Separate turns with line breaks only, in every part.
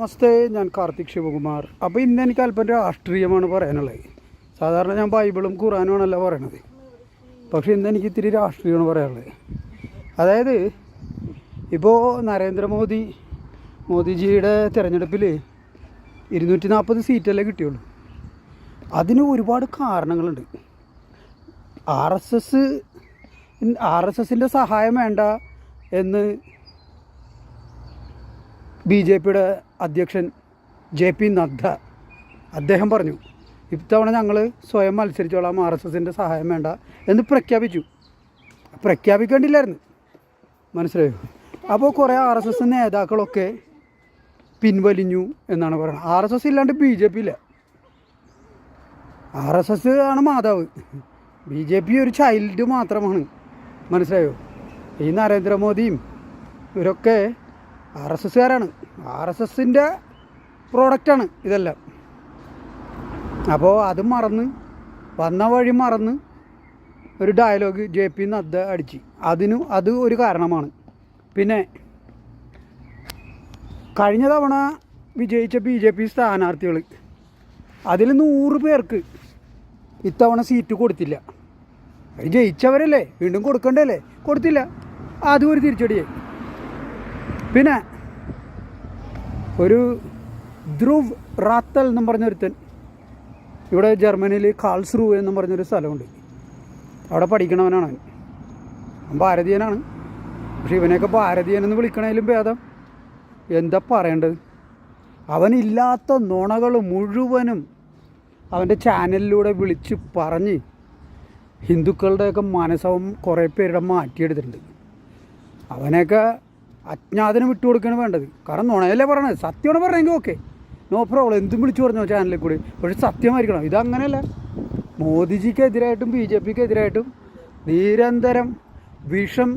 നമസ്തേ ഞാൻ കാർത്തിക് ശിവകുമാർ. അപ്പോൾ ഇന്ന് എനിക്ക് അല്പം രാഷ്ട്രീയമാണ് പറയാനുള്ളത്. സാധാരണ ഞാൻ ബൈബിളും ഖുറാനുമാണല്ല പറയണത്. പക്ഷേ ഇന്ന് എനിക്ക് ഇത്തിരി രാഷ്ട്രീയമാണ് പറയാനുള്ളത്. അതായത് ഇപ്പോൾ നരേന്ദ്രമോദി മോദിജിയുടെ തിരഞ്ഞെടുപ്പിൽ ഇരുന്നൂറ്റി നാൽപ്പത് സീറ്റല്ലേ കിട്ടിയുള്ളൂ. അതിന് ഒരുപാട് കാരണങ്ങളുണ്ട്. R S S R S എസിന്റെ സഹായം വേണ്ട എന്ന് ബി ജെ പിയുടെ അധ്യക്ഷൻ ജെ പി നദ്ദ അദ്ദേഹം പറഞ്ഞു ഇത്തവണ ഞങ്ങൾ സ്വയം മത്സരിച്ചോളാം ആർ എസ് എസിന്റെ സഹായം വേണ്ട എന്ന് പ്രഖ്യാപിച്ചു. പ്രഖ്യാപിക്കേണ്ടില്ലായിരുന്നു. മനസ്സിലായോ? അപ്പോൾ കുറേ ആർ എസ് എസ് നേതാക്കളൊക്കെ പിൻവലിഞ്ഞു എന്നാണ് പറയുന്നത്. ആർ എസ് എസ് ഇല്ലാണ്ട് ബി ജെ പി ഇല്ല. ആർ എസ് എസ് ആണ് മാതാവ്. ബി ജെ പി ഒരു ചൈൽഡ് മാത്രമാണ്. മനസ്സിലായോ? ഈ നരേന്ദ്രമോദിയും ഇവരൊക്കെ ആർ എസ് എസ്സുകാരാണ്. ആർ എസ് എസിന്റെ പ്രോഡക്റ്റാണ് ഇതെല്ലാം. അപ്പോൾ അത് മറന്ന് വന്ന വഴി മറന്ന് ഒരു ഡയലോഗ് ജെ പി നദ്ദ അടിച്ച്. അതിനു അത് ഒരു കാരണമാണ്. പിന്നെ കഴിഞ്ഞ തവണ വിജയിച്ച ബി ജെ പി സ്ഥാനാർത്ഥികൾ അതിൽ നൂറ് പേർക്ക് ഇത്തവണ സീറ്റ് കൊടുത്തില്ല. ജയിച്ചവരല്ലേ? വീണ്ടും കൊടുക്കണ്ടല്ലേ? കൊടുത്തില്ല. അതും ഒരു തിരിച്ചടിയായി. പിന്നെ ഒരു ധ്രുവ് റാത്തൽ എന്നും പറഞ്ഞൊരുത്തൻ. ഇവിടെ ജർമ്മനിയിൽ കാൾസ്റൂ എന്നും പറഞ്ഞൊരു സ്ഥലമുണ്ട്. അവിടെ പഠിക്കണവനാണ് അവൻ. ഭാരതീയനാണ്. പക്ഷെ ഇവനെയൊക്കെ ഭാരതീയൻ എന്ന് വിളിക്കണേലും ഭേദം. എന്താ പറയേണ്ടത്? അവനില്ലാത്ത നുണകൾ മുഴുവനും അവന്റെ ചാനലിലൂടെ വിളിച്ച് പറഞ്ഞ് ഹിന്ദുക്കളുടെയൊക്കെ മനസ്സവൻ കുറേ പേരുടെ മാറ്റിയെടുത്തിട്ടുണ്ട്. അവനെയൊക്കെ അജ്ഞാതനം വിട്ടു കൊടുക്കുകയാണ് വേണ്ടത്. കാരണം നുണയല്ലേ പറയണത്. സത്യമാണ് പറഞ്ഞെങ്കിൽ ഓക്കെ നോ പ്രോബ്ലം എന്തും വിളിച്ചു പറഞ്ഞോ ചാനലിൽ കൂടി. പക്ഷേ സത്യമായിരിക്കണം. ഇതങ്ങനെയല്ല മോദിജിക്കെതിരായിട്ടും ബി ജെ പിക്ക് എതിരായിട്ടും നിരന്തരം വിഷം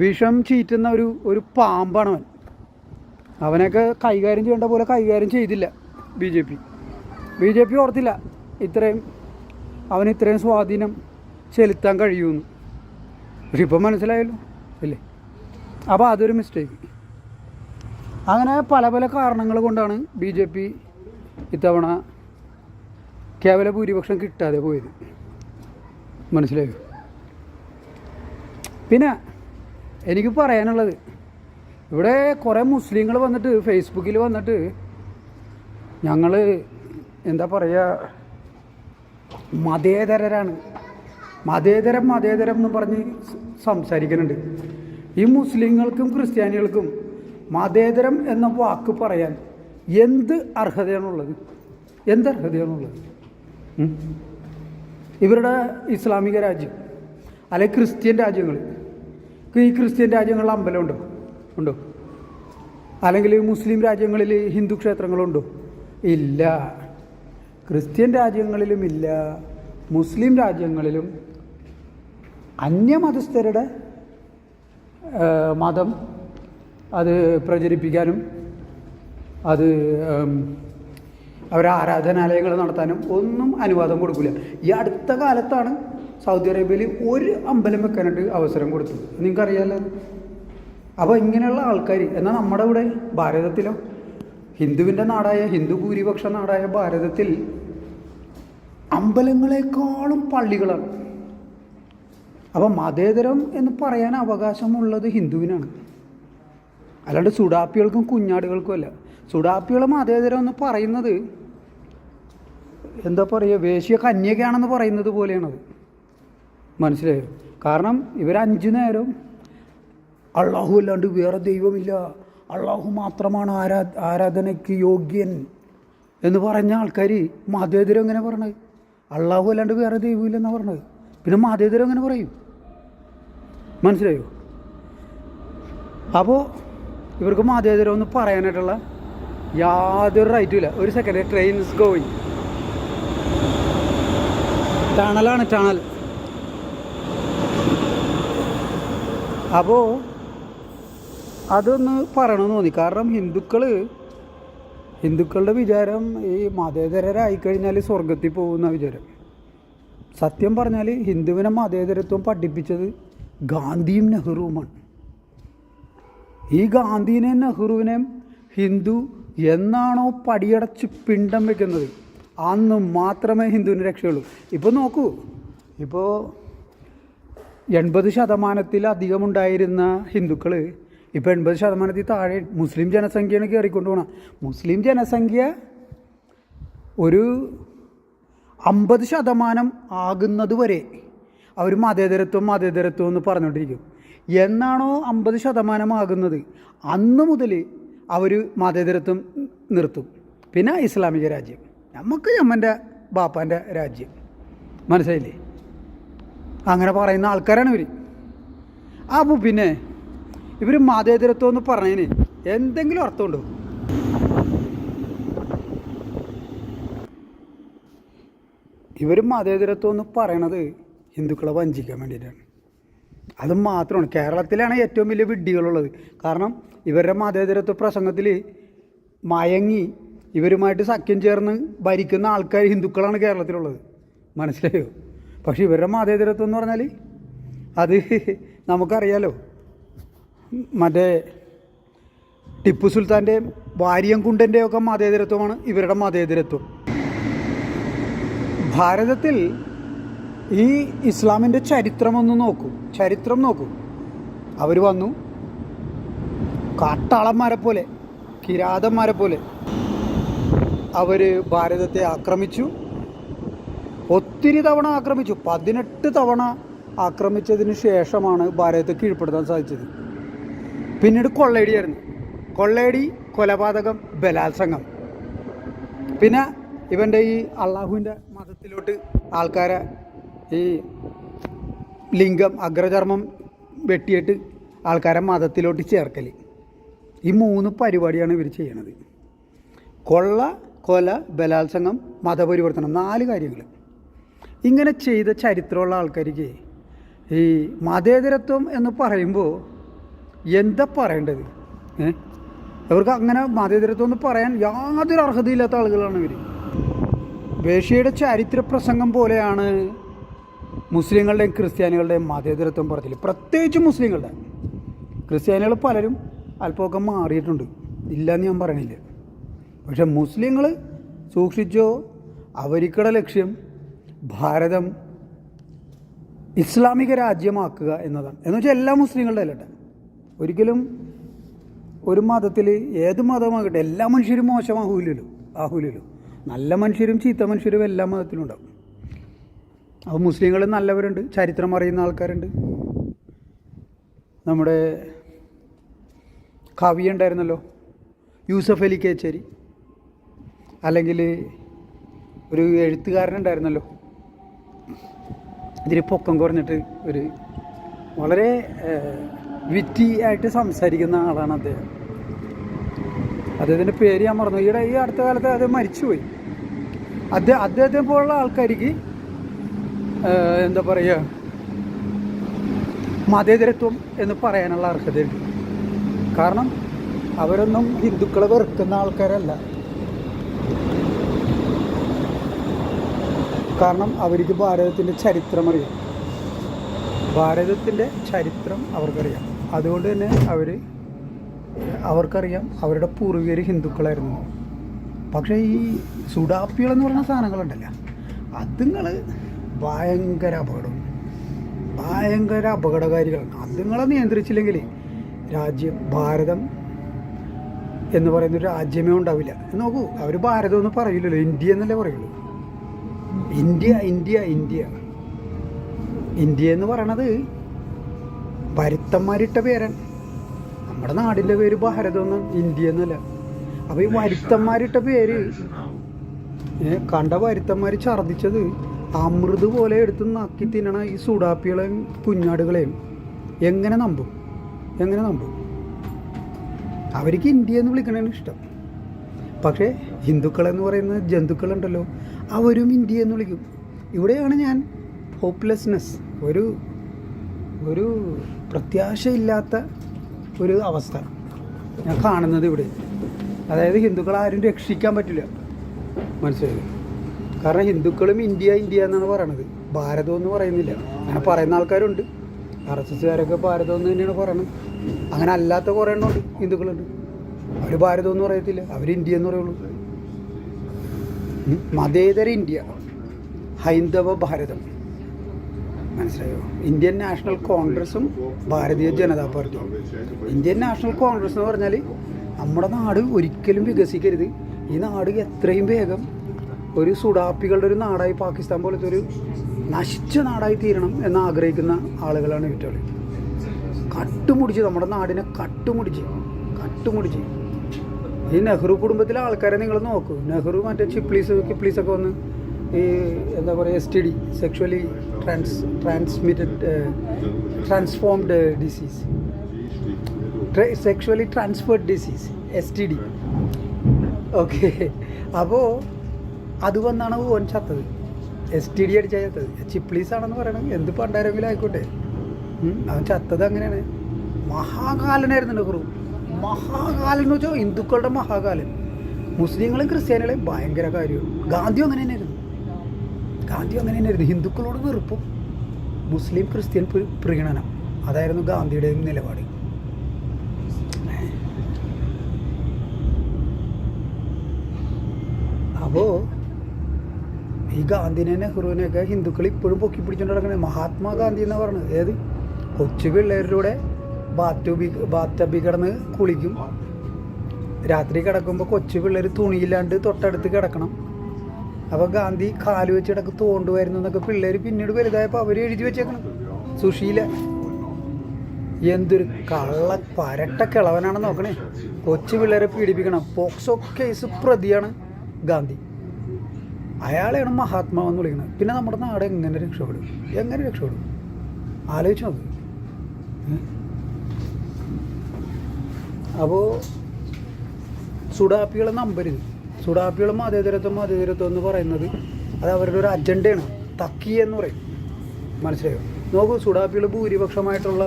വിഷം ചീറ്റുന്ന ഒരു ഒരു പാമ്പാണ് അവൻ. അവനൊക്കെ കൈകാര്യം ചെയ്യേണ്ട പോലെ കൈകാര്യം ചെയ്തില്ല B J P. B J P ഓർത്തില്ല ഇത്രയും അവൻ ഇത്രയും സ്വാധീനം ചെലുത്താൻ കഴിയുമെന്ന് പക്ഷെ ഇപ്പം മനസ്സിലായല്ലോ? ഇല്ലേ? അപ്പോൾ അതൊരു മിസ്റ്റേക്ക് അങ്ങനെ പല പല കാരണങ്ങൾ കൊണ്ടാണ് ബി ജെ പി ഇത്തവണ കേവല ഭൂരിപക്ഷം കിട്ടാതെ പോയത്. മനസ്സിലായോ? പിന്നെ എനിക്ക് പറയാനുള്ളത് ഇവിടെ കുറേ മുസ്ലിങ്ങൾ വന്നിട്ട് ഫേസ്ബുക്കിൽ വന്നിട്ട് ഞങ്ങൾ എന്താ പറയുക മതേതരരാണ്. മതേതരം മതേതരം എന്ന് പറഞ്ഞ് സംസാരിക്കുന്നുണ്ട് ഈ മുസ്ലിങ്ങൾക്കും ക്രിസ്ത്യാനികൾക്കും മതേതരം എന്ന വാക്ക് പറയാൻ എന്ത് അർഹതയാണുള്ളത്? എന്ത് അർഹതയാണുള്ളത്? ഇവരുടെ ഇസ്ലാമിക രാജ്യം അല്ലെങ്കിൽ ക്രിസ്ത്യൻ രാജ്യങ്ങൾ? ഈ ക്രിസ്ത്യൻ രാജ്യങ്ങളിൽ അമ്പലമുണ്ടോ? ഉണ്ടോ? അല്ലെങ്കിൽ മുസ്ലിം രാജ്യങ്ങളിൽ ഹിന്ദു ക്ഷേത്രങ്ങളുണ്ടോ? ഇല്ല. ക്രിസ്ത്യൻ രാജ്യങ്ങളിലും ഇല്ല. മുസ്ലിം രാജ്യങ്ങളിലും അന്യമതസ്ഥരുടെ മതം അത് പ്രചരിപ്പിക്കാനും അത് അവരെ ആരാധനാലയങ്ങൾ നടത്താനും ഒന്നും അനുവാദം കൊടുക്കില്ല. ഈ അടുത്ത കാലത്താണ് സൗദി അറേബ്യയിൽ ഒരു അമ്പലം വെക്കാനായിട്ട് അവസരം കൊടുത്തത്. നിങ്ങൾക്കറിയാമല്ലോ. അപ്പോൾ ഇങ്ങനെയുള്ള ആൾക്കാർ എന്നാൽ നമ്മുടെ ഇവിടെ ഭാരതത്തിലോ ഹിന്ദുവിന്റെ നാടായ ഹിന്ദു ഭൂരിപക്ഷ നാടായ ഭാരതത്തിൽ അമ്പലങ്ങളെക്കാളും പള്ളികളാണ്. അപ്പം മതേതരം എന്ന് പറയാൻ അവകാശമുള്ളത് ഹിന്ദുവിനാണ്. അല്ലാണ്ട് സുഡാപ്പികൾക്കും കുഞ്ഞാടുകൾക്കും അല്ല. സുഡാപ്പികളെ മതേതരം എന്ന് പറയുന്നത് എന്താ പറയുക വേശ്യ കന്യകയാണെന്ന് പറയുന്നത് പോലെയാണത്. മനസ്സിലായോ? കാരണം ഇവർ അഞ്ചു നേരം അള്ളാഹു അല്ലാണ്ട് വേറെ ദൈവമില്ല. അള്ളാഹു മാത്രമാണ് ആരാ ആരാധനയ്ക്ക് യോഗ്യൻ എന്ന് പറഞ്ഞ ആൾക്കാർ മതേതരം എങ്ങനെ പറഞ്ഞത് അള്ളാഹു അല്ലാണ്ട് വേറെ ദൈവമില്ലെന്നാണ് പറഞ്ഞത് പിന്നെ മതേതരം എങ്ങനെ പറയും? മനസ്സിലായോ? അപ്പോൾ ഇവർക്ക് മതേതരം ഒന്ന് പറയാനായിട്ടുള്ള യാതൊരു റൈറ്റും ഇല്ല. ഒരു സെക്കൻഡ് ട്രെയിൻ ഇസ് ഗോയിങ് ടണലാണ് ടണൽ. അപ്പോൾ അതൊന്ന് പറയണമെന്ന് തോന്നി. കാരണം ഹിന്ദുക്കൾ ഹിന്ദുക്കളുടെ വിചാരം ഈ മതേതരരായി കഴിഞ്ഞാൽ സ്വർഗത്തിൽ പോകുന്ന വിചാരം. സത്യം പറഞ്ഞാൽ ഹിന്ദുവിനെ മതേതരത്വം പഠിപ്പിച്ചത് ഗാന്ധിയും നെഹ്റുവുമാണ്. ഈ ഗാന്ധിനെയും നെഹ്റുവിനെയും ഹിന്ദു എന്നാണോ പടിയടച്ച് പിണ്ടം വെക്കുന്നത്? അന്ന് മാത്രമേ ഹിന്ദുവിന് രക്ഷയുള്ളൂ. ഇപ്പോൾ നോക്കൂ. ഇപ്പോൾ എൺപത് ശതമാനത്തിലധികമുണ്ടായിരുന്ന ഹിന്ദുക്കൾ ഇപ്പോൾ എൺപത് ശതമാനത്തിൽ താഴെ മുസ്ലിം ജനസംഖ്യയാണ് കയറിക്കൊണ്ട് പോകണം മുസ്ലിം ജനസംഖ്യ ഒരു അമ്പത് ശതമാനം ആകുന്നത് വരെ അവർ മതേതരത്വം മതേതരത്വം എന്ന് പറഞ്ഞുകൊണ്ടിരിക്കും. എന്നാണോ അമ്പത് ശതമാനമാകുന്നത് അന്ന് മുതൽ അവർ മതേതരത്വം നിർത്തും. പിന്നെ ഇസ്ലാമിക രാജ്യം. നമുക്ക് നമ്മന്റെ ബാപ്പാന്റെ രാജ്യം. മനസ്സിലായില്ലേ? അങ്ങനെ പറയുന്ന ആൾക്കാരാണ് ഇവർ അപ്പോൾ പിന്നെ ഇവർ മതേതരത്വം എന്ന് പറഞ്ഞതിന് എന്തെങ്കിലും അർത്ഥമുണ്ടോ ഇവർ മതേതരത്വം എന്ന് പറയണത് ഹിന്ദുക്കളെ വഞ്ചിക്കാൻ വേണ്ടിയിട്ടാണ്. അത് മാത്രമാണ്. കേരളത്തിലാണ് ഏറ്റവും വലിയ വിഡ്ഢികളുള്ളത്. കാരണം ഇവരുടെ മതേതരത്വ പ്രസംഗത്തിൽ മയങ്ങി ഇവരുമായിട്ട് സഖ്യം ചേർന്ന് ഭരിക്കുന്ന ആൾക്കാർ ഹിന്ദുക്കളാണ് കേരളത്തിലുള്ളത്. മനസ്സിലായോ? പക്ഷേ ഇവരുടെ മതേതരത്വം എന്ന് പറഞ്ഞാൽ അത് നമുക്കറിയാലോ. മറ്റേ ടിപ്പു സുൽത്താന്റെയും വാര്യം കുണ്ടന്റെയൊക്കെ മതേതരത്വമാണ് ഇവരുടെ മതേതരത്വം. ഭാരതത്തിൽ ഈ ഇസ്ലാമിന്റെ ചരിത്രം ഒന്ന് നോക്കൂ. ചരിത്രം നോക്കൂ. അവർ വന്നു. കാട്ടാളന്മാരെ പോലെ കിരാതന്മാരെ പോലെ അവർ ഭാരതത്തെ ആക്രമിച്ചു. ഒത്തിരി തവണ ആക്രമിച്ചു. പതിനെട്ട് തവണ ആക്രമിച്ചതിന് ശേഷമാണ് ഭാരതത്തെ കീഴ്പ്പെടുത്താൻ സാധിച്ചത്. പിന്നീട് കൊള്ളയടിയായിരുന്നു. കൊള്ളയടി കൊലപാതകം ബലാത്സംഗം. പിന്നെ ഇവന്റെ ഈ അള്ളാഹുവിന്റെ മതത്തിലോട്ട് ആൾക്കാരെ ഈ ലിംഗം അഗ്രചർമ്മം വെട്ടിയിട്ട് ആൾക്കാരെ മതത്തിലോട്ട് ചേർക്കൽ ഈ മൂന്ന് പരിപാടിയാണ് ഇവർ ചെയ്യണത്. കൊള്ള കൊല ബലാത്സംഗം മതപരിവർത്തനം നാല് കാര്യങ്ങൾ ഇങ്ങനെ ചെയ്ത ചരിത്രമുള്ള ആൾക്കാർക്ക് ഈ മതേതരത്വം എന്ന് പറയുമ്പോൾ എന്താ പറയേണ്ടത്? അവർക്ക് അങ്ങനെ മതേതരത്വം എന്ന് പറയാൻ യാതൊരു അർഹതയില്ലാത്ത ആളുകളാണ് ഇവർ വേഷ്യയുടെ ചരിത്ര പ്രസംഗം പോലെയാണ് മുസ്ലിങ്ങളുടെയും ക്രിസ്ത്യാനികളുടെയും മതേതരത്വം പറച്ചിൽ പ്രത്യേകിച്ച് മുസ്ലിങ്ങളുടെ. ക്രിസ്ത്യാനികൾ പലരും അല്പമൊക്കെ മാറിയിട്ടുണ്ട്. ഇല്ലയെന്ന് ഞാൻ പറയണില്ല. പക്ഷെ മുസ്ലിങ്ങൾ സൂക്ഷിച്ചോ? അവർക്കുടെ ലക്ഷ്യം ഭാരതം ഇസ്ലാമിക രാജ്യമാക്കുക എന്നതാണ്. എന്ന് വെച്ചാൽ എല്ലാ മുസ്ലിങ്ങളുടെ അല്ലട്ടെ. ഒരിക്കലും ഒരു മതത്തിൽ ഏത് മതമാകട്ടെ എല്ലാ മനുഷ്യരും മോശമാകൂലല്ലോ ആഹൂലല്ലോ നല്ല മനുഷ്യരും ചീത്ത മനുഷ്യരും എല്ലാ മതത്തിലും ഉണ്ടാവും. അപ്പോൾ മുസ്ലിങ്ങൾ നല്ലവരുണ്ട്. ചരിത്രം അറിയുന്ന ആൾക്കാരുണ്ട്. നമ്മുടെ കവി ഉണ്ടായിരുന്നല്ലോ. യൂസഫ് അലി കേച്ചേരി. അല്ലെങ്കിൽ ഒരു എഴുത്തുകാരനുണ്ടായിരുന്നല്ലോ. ഇതിന് പൊക്കം കുറഞ്ഞിട്ട് ഒരു വളരെ വിറ്റി ആയിട്ട് സംസാരിക്കുന്ന ആളാണ് അദ്ദേഹം. അദ്ദേഹത്തിന്റെ പേര് ഞാൻ മറന്നു ഈയിടെ ഈ അടുത്ത കാലത്ത് അദ്ദേഹം മരിച്ചുപോയി. അദ്ദേഹം അദ്ദേഹത്തെ പോലുള്ള ആൾക്കാർക്ക് എന്താ പറയുക മതേതരത്വം എന്ന് പറയാനുള്ള അർഹതയുണ്ട്. കാരണം അവരൊന്നും ഹിന്ദുക്കളെ വെറുക്കുന്ന ആൾക്കാരല്ല. കാരണം അവർക്ക് ഭാരതത്തിന്റെ ചരിത്രം അറിയാം. ഭാരതത്തിന്റെ ചരിത്രം അവർക്കറിയാം. അതുകൊണ്ട് തന്നെ അവർ അവർക്കറിയാം അവരുടെ പൂർവികർ ഹിന്ദുക്കളായിരുന്നു. പക്ഷേ ഈ സുഡാപ്പികളെന്ന് പറയുന്ന സാധനങ്ങളുണ്ടല്ലോ അതുങ്ങൾ ഭയങ്കര അപകടം. ഭയങ്കര അപകടകാരികളാണ്. അതുങ്ങളെ നിയന്ത്രിച്ചില്ലെങ്കിൽ രാജ്യം ഭാരതം എന്ന് പറയുന്ന ഒരു രാജ്യമേ ഉണ്ടാവില്ല. നോക്കൂ അവർ ഭാരതം എന്ന് പറയില്ലല്ലോ. ഇന്ത്യ എന്നല്ലേ പറയുള്ളൂ. India India India. ഇന്ത്യ എന്ന് പറയണത് വരുത്തന്മാരിട്ട പേരാണ്. നമ്മുടെ നാടിന്റെ പേര് ഭാരതമൊന്നും ഇന്ത്യ എന്നല്ല. അപ്പോൾ ഈ വരുത്തന്മാരിട്ട പേര് കണ്ട വരുത്തന്മാർ ഛർദ്ദിച്ചത് അമൃത് പോലെ എടുത്ത് നക്കി തിന്നണ ഈ സുഡാപ്പികളെയും കുഞ്ഞാടുകളെയും എങ്ങനെ നമ്പും? എങ്ങനെ നമ്പും? അവർക്ക് ഇന്ത്യ എന്ന് വിളിക്കണതാണ് ഇഷ്ടം. പക്ഷേ ഹിന്ദുക്കളെന്ന് പറയുന്ന ജന്തുക്കളുണ്ടല്ലോ അവരും ഇന്ത്യ എന്ന് വിളിക്കും. ഇവിടെയാണ് ഞാൻ ഹോപ്പ്ലെസ്നെസ് ഒരു ഒരു പ്രത്യാശയില്ലാത്ത ഒരു അവസ്ഥ ഞാൻ കാണുന്നത് ഇവിടെ. അതായത് ഹിന്ദുക്കളെ ആരും രക്ഷിക്കാൻ പറ്റില്ല. മനസ്സിലായി? കാരണം ഹിന്ദുക്കളും ഇന്ത്യ ഇന്ത്യ എന്നാണ് പറയണത്. ഭാരതം എന്ന് പറയുന്നില്ല. അങ്ങനെ പറയുന്ന ആൾക്കാരുണ്ട്. ആർ എസ് എസ്സുകാരൊക്കെ ഭാരതം എന്ന് തന്നെയാണ് പറയണത്. അങ്ങനെ അല്ലാത്ത കുറേ എണ്ണമുണ്ട് ഹിന്ദുക്കളുണ്ട്. അവർ ഭാരതം എന്ന് പറയത്തില്ല. അവർ ഇന്ത്യ എന്ന് പറയുള്ളൂ. മതേതര ഇന്ത്യ. ഹൈന്ദവ ഭാരതം. മനസ്സിലായോ? ഇന്ത്യൻ നാഷണൽ കോൺഗ്രസും ഭാരതീയ ജനതാ പാർട്ടിയും. ഇന്ത്യൻ നാഷണൽ കോൺഗ്രസ് എന്ന് പറഞ്ഞാൽ നമ്മുടെ നാട് ഒരിക്കലും വികസിക്കരുത്. ഈ നാട് എത്രയും വേഗം ഒരു സുഡാപ്പികളുടെ ഒരു നാടായി പാകിസ്ഥാൻ പോലത്തെ ഒരു നശിച്ച നാടായി തീരണം എന്ന് ആഗ്രഹിക്കുന്ന ആളുകളാണ് ഇവറ്റകൾ കട്ടുമുടിച്ച് നമ്മുടെ നാടിനെ കട്ടുമുടിച്ച് കട്ടുമുടിച്ച്. ഈ നെഹ്റു കുടുംബത്തിലെ ആൾക്കാരെ നിങ്ങൾ നോക്കൂ. നെഹ്റു മറ്റേ ചിപ്ലീസ് കിപ്ലീസൊക്കെ വന്ന് ഈ എന്താ പറയുക S T D sexually trans transmitted transformed disease sexually transferred disease S T D okay അപ്പോൾ അത് വന്നാണ് ഓൻ ചത്തത് എസ് ടി ഡി അടിച്ചാൽ ചത്തത് ചിപ്ലീസ് ആണെന്ന് പറയണം. എന്ത് പണ്ടാരെങ്കിലും ആയിക്കോട്ടെ. അവൻ ചത്തത് അങ്ങനെയാണ്. മഹാകാലനായിരുന്നു നെഹ്റു മഹാകാലൻ എന്ന് വെച്ചാൽ ഹിന്ദുക്കളുടെ മഹാകാലൻ. മുസ്ലിങ്ങളും ക്രിസ്ത്യാനികളെയും ഭയങ്കര കാര്യമാണ്. ഗാന്ധിയും അങ്ങനെ തന്നെയായിരുന്നു. ഗാന്ധി അങ്ങനെ തന്നെയായിരുന്നു. ഹിന്ദുക്കളോട് വെറുപ്പും മുസ്ലിം ക്രിസ്ത്യൻ പ്രി- പ്രീണനം. അതായിരുന്നു ഗാന്ധിയുടെയും നിലപാട്. അപ്പോൾ ഈ ഗാന്ധിനെ നെഹ്റുവിനെയൊക്കെ ഹിന്ദുക്കൾ ഇപ്പോഴും പൊക്കി പിടിച്ചുകൊണ്ട് നടക്കണേ. മഹാത്മാഗാന്ധി എന്ന് പറഞ്ഞത്? ഏത്? കൊച്ചു പിള്ളേരുടെ ബാത്തുബി ബാത്തബി കിടന്ന് കുളിക്കും. രാത്രി കിടക്കുമ്പോൾ കൊച്ചു പിള്ളേർ തുണിയില്ലാണ്ട് തൊട്ടടുത്ത് കിടക്കണം. അപ്പോൾ ഗാന്ധി കാൽ വെച്ച് കിടക്ക് തോണ്ടുമായിരുന്നു എന്നൊക്കെ പിള്ളേർ പിന്നീട് വലുതായപ്പോൾ അവർ എഴുതി വെച്ചേക്കണം. സുശീല. എന്തൊരു കള്ള പരട്ട കിളവനാണെന്ന് നോക്കണേ. കൊച്ചു പിള്ളേരെ പീഡിപ്പിക്കണം. പോക്സോ കേസ് പ്രതിയാണ് ഗാന്ധി. അയാളെയാണ് മഹാത്മാവെന്ന് വിളിക്കുന്നത്. പിന്നെ നമ്മുടെ നാട് എങ്ങനെ രക്ഷപ്പെടും? എങ്ങനെ രക്ഷപ്പെടും? ആലോചിച്ച് നോക്ക്. അപ്പോൾ സുഡാപ്പികളെ നമ്പരുത്. സുഡാപ്പികൾ മതേതരത്വം മതേതരത്വം എന്ന് പറയുന്നത് അത് അവരുടെ ഒരു അജണ്ടയാണ്. തക്കി എന്ന് പറയും. മനസ്സിലായോ? നോക്കൂ സുഡാപ്പികൾ ഭൂരിപക്ഷമായിട്ടുള്ള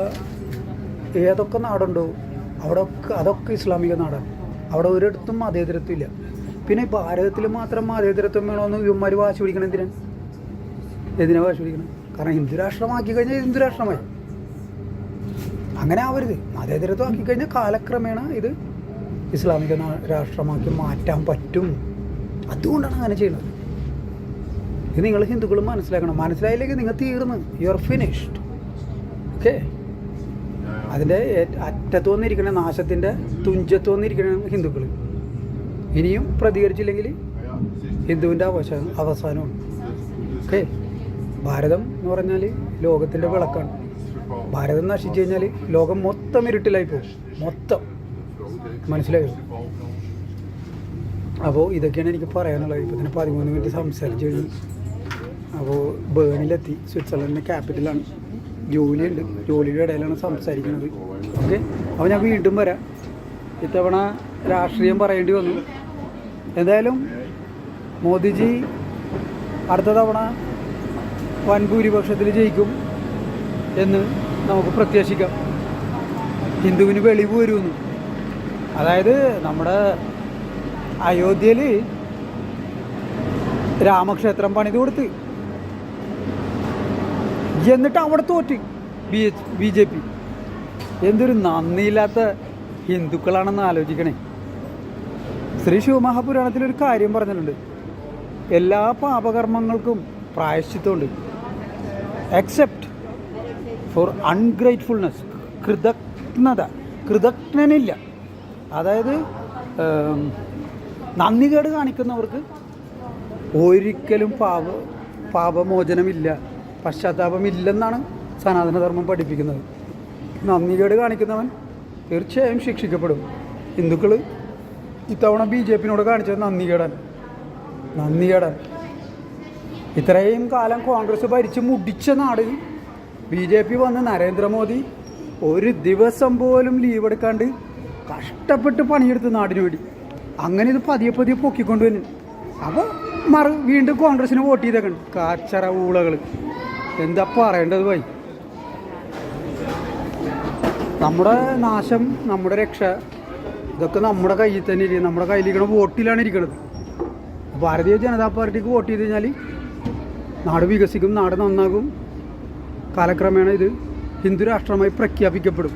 ഏതൊക്കെ നാടുണ്ടോ അവിടെ അതൊക്കെ ഇസ്ലാമിക നാടാണ്. അവിടെ ഒരിടത്തും മതേതരത്വം ഇല്ല. പിന്നെ ഭാരതത്തിൽ മാത്രം മതേതരത്വം വേണമെന്ന് ഇവന്മാർ വാശി പിടിക്കണം എന്തിനാണ് എന്തിനാ വാശി പിടിക്കണം? കാരണം ഹിന്ദു രാഷ്ട്രമാക്കി കഴിഞ്ഞാൽ ഹിന്ദു രാഷ്ട്രമായി. അങ്ങനെ ആവരുത്. മതേതരത്വം ആക്കി കഴിഞ്ഞാൽ കാലക്രമേണ ഇത് ഇസ്ലാമിക രാഷ്ട്രമാക്കി മാറ്റാൻ പറ്റും. അതുകൊണ്ടാണ് അങ്ങനെ ചെയ്യുന്നത്. ഇത് നിങ്ങൾ ഹിന്ദുക്കൾ മനസ്സിലാക്കണം. മനസ്സിലായില്ലെങ്കിൽ നിങ്ങൾ തീർന്ന്. യു ആർ ഫിനിഷ്ഡ് ഓക്കെ അതിന്റെ അറ്റത്തു വന്നിരിക്കണ നാശത്തിന്റെ തുഞ്ചത്ത് വന്നിരിക്കണ ഹിന്ദുക്കൾ ഇനിയും പ്രതികരിച്ചില്ലെങ്കിൽ ഹിന്ദുവിന്റെ അവസാനം അവസാനമാണ്. ഓക്കെ? ഭാരതം എന്ന് പറഞ്ഞാൽ ലോകത്തിന്റെ വിളക്കാണ്. ഭാരതം നശിച്ചു കഴിഞ്ഞാൽ ലോകം മൊത്തം ഇരുട്ടിലായി പോകും മൊത്തം. മനസ്സിലായോ? അപ്പോൾ ഇതൊക്കെയാണ് എനിക്ക് പറയാനുള്ളത്. ഇപ്പോൾ തന്നെ പതിമൂന്ന് മിനിറ്റ് സംസാരിച്ചു കഴിഞ്ഞു. അപ്പോൾ ബേണിലെത്തി. സ്വിറ്റ്സർലൻഡിന്റെ ക്യാപിറ്റലാണ്. ജോലിയുണ്ട്. ജോലിയുടെ ഇടയിലാണ് സംസാരിക്കുന്നത്. ഓക്കെ? അപ്പോൾ ഞാൻ വീണ്ടും വരാം. ഇത്തവണ രാഷ്ട്രീയം പറയേണ്ടി വന്നു. എന്തായാലും മോദിജി അടുത്ത തവണ വൻ ഭൂരിപക്ഷത്തിൽ ജയിക്കും എന്ന് നമുക്ക് പ്രത്യാശിക്കാം. ഹിന്ദുവിന് വെളിവ് വരുമെന്ന് അതായത് നമ്മുടെ അയോധ്യയിൽ രാമക്ഷേത്രം പണിത് കൊടുത്ത് എന്നിട്ട് അവിടെ തോറ്റ് B H B J P. എന്തൊരു നന്ദിയില്ലാത്ത ഹിന്ദുക്കളാണെന്ന് ആലോചിക്കണേ. ശ്രീ ശിവമഹാപുരാണത്തിൽ ഒരു കാര്യം പറഞ്ഞിട്ടുണ്ട്. എല്ലാ പാപകർമ്മങ്ങൾക്കും പ്രായശ്ചിത്തമുണ്ട്. എക്സെപ്റ്റ് ഫോർ അൺഗ്രേറ്റ്ഫുൾനെസ് കൃതജ്ഞത. കൃതജ്ഞനില്ല. അതായത് നന്ദികേട് കാണിക്കുന്നവർക്ക് ഒരിക്കലും പാപ പാപമോചനമില്ല. പശ്ചാത്താപമില്ലെന്നാണ് സനാതനധർമ്മം പഠിപ്പിക്കുന്നത്. നന്ദികേട് കാണിക്കുന്നവൻ തീർച്ചയായും ശിക്ഷിക്കപ്പെടും. ഹിന്ദുക്കൾ ഇത്തവണ ബി ജെ പിന്നോട് കാണിച്ചത് നന്ദികേടാൻ. നന്ദികേടാൻ. ഇത്രയും കാലം കോൺഗ്രസ് ഭരിച്ച് മുടിച്ച നാട് ബി ജെ പി വന്ന് നരേന്ദ്രമോദി ഒരു ദിവസം പോലും ലീവ് എടുക്കാണ്ട് കഷ്ടപ്പെട്ട് പണിയെടുത്ത് നാടിന് വേണ്ടി. അങ്ങനെ ഇത് പതിയെ പതിയെ പൊക്കിക്കൊണ്ടു വന്നു. അപ്പോൾ മറു വീണ്ടും കോൺഗ്രസിന് വോട്ട് ചെയ്തേക്കണം. കാച്ചറ ഊളകൾ എന്താ പറയേണ്ടത് പോയി നമ്മുടെ നാശം നമ്മുടെ രക്ഷ ഇതൊക്കെ നമ്മുടെ കയ്യിൽ തന്നെ ഇരിക്കുന്നത് നമ്മുടെ കയ്യിലിരിക്കണ വോട്ടിലാണ് ഇരിക്കുന്നത് ഭാരതീയ ജനതാ പാർട്ടിക്ക് വോട്ട് ചെയ്ത് കഴിഞ്ഞാൽ നാട് വികസിക്കും നാട് നന്നാകും. കാലക്രമേണ ഇത് ഹിന്ദു രാഷ്ട്രമായി പ്രഖ്യാപിക്കപ്പെടും.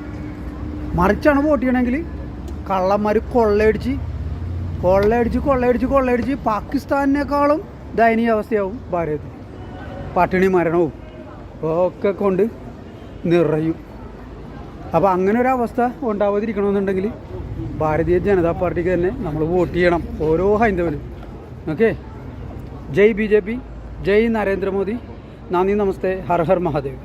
മറിച്ചാണ് വോട്ട് ചെയ്യണമെങ്കിൽ കള്ളന്മാർ കൊള്ളയടിച്ച് കൊള്ളയടിച്ച് കൊള്ളയടിച്ച് കൊള്ളയടിച്ച് പാകിസ്ഥാനേക്കാളും ദയനീയ അവസ്ഥയാവും ഭാരതത്തിൽ. പട്ടിണി മരണവും ഒക്കെ കൊണ്ട് നിറയും. അപ്പോൾ അങ്ങനെ ഒരു അവസ്ഥ ഉണ്ടാവാതിരിക്കണമെന്നുണ്ടെങ്കിൽ ഭാരതീയ ജനതാ പാർട്ടിക്ക് തന്നെ നമ്മൾ വോട്ട് ചെയ്യണം ഓരോ ഹൈന്ദവനും. ഓക്കെ? ജയ് ബി ജെ പി ജയ് നരേന്ദ്രമോദി. നന്ദി നമസ്തേ. ഹർ ഹർ മഹാദേവ്.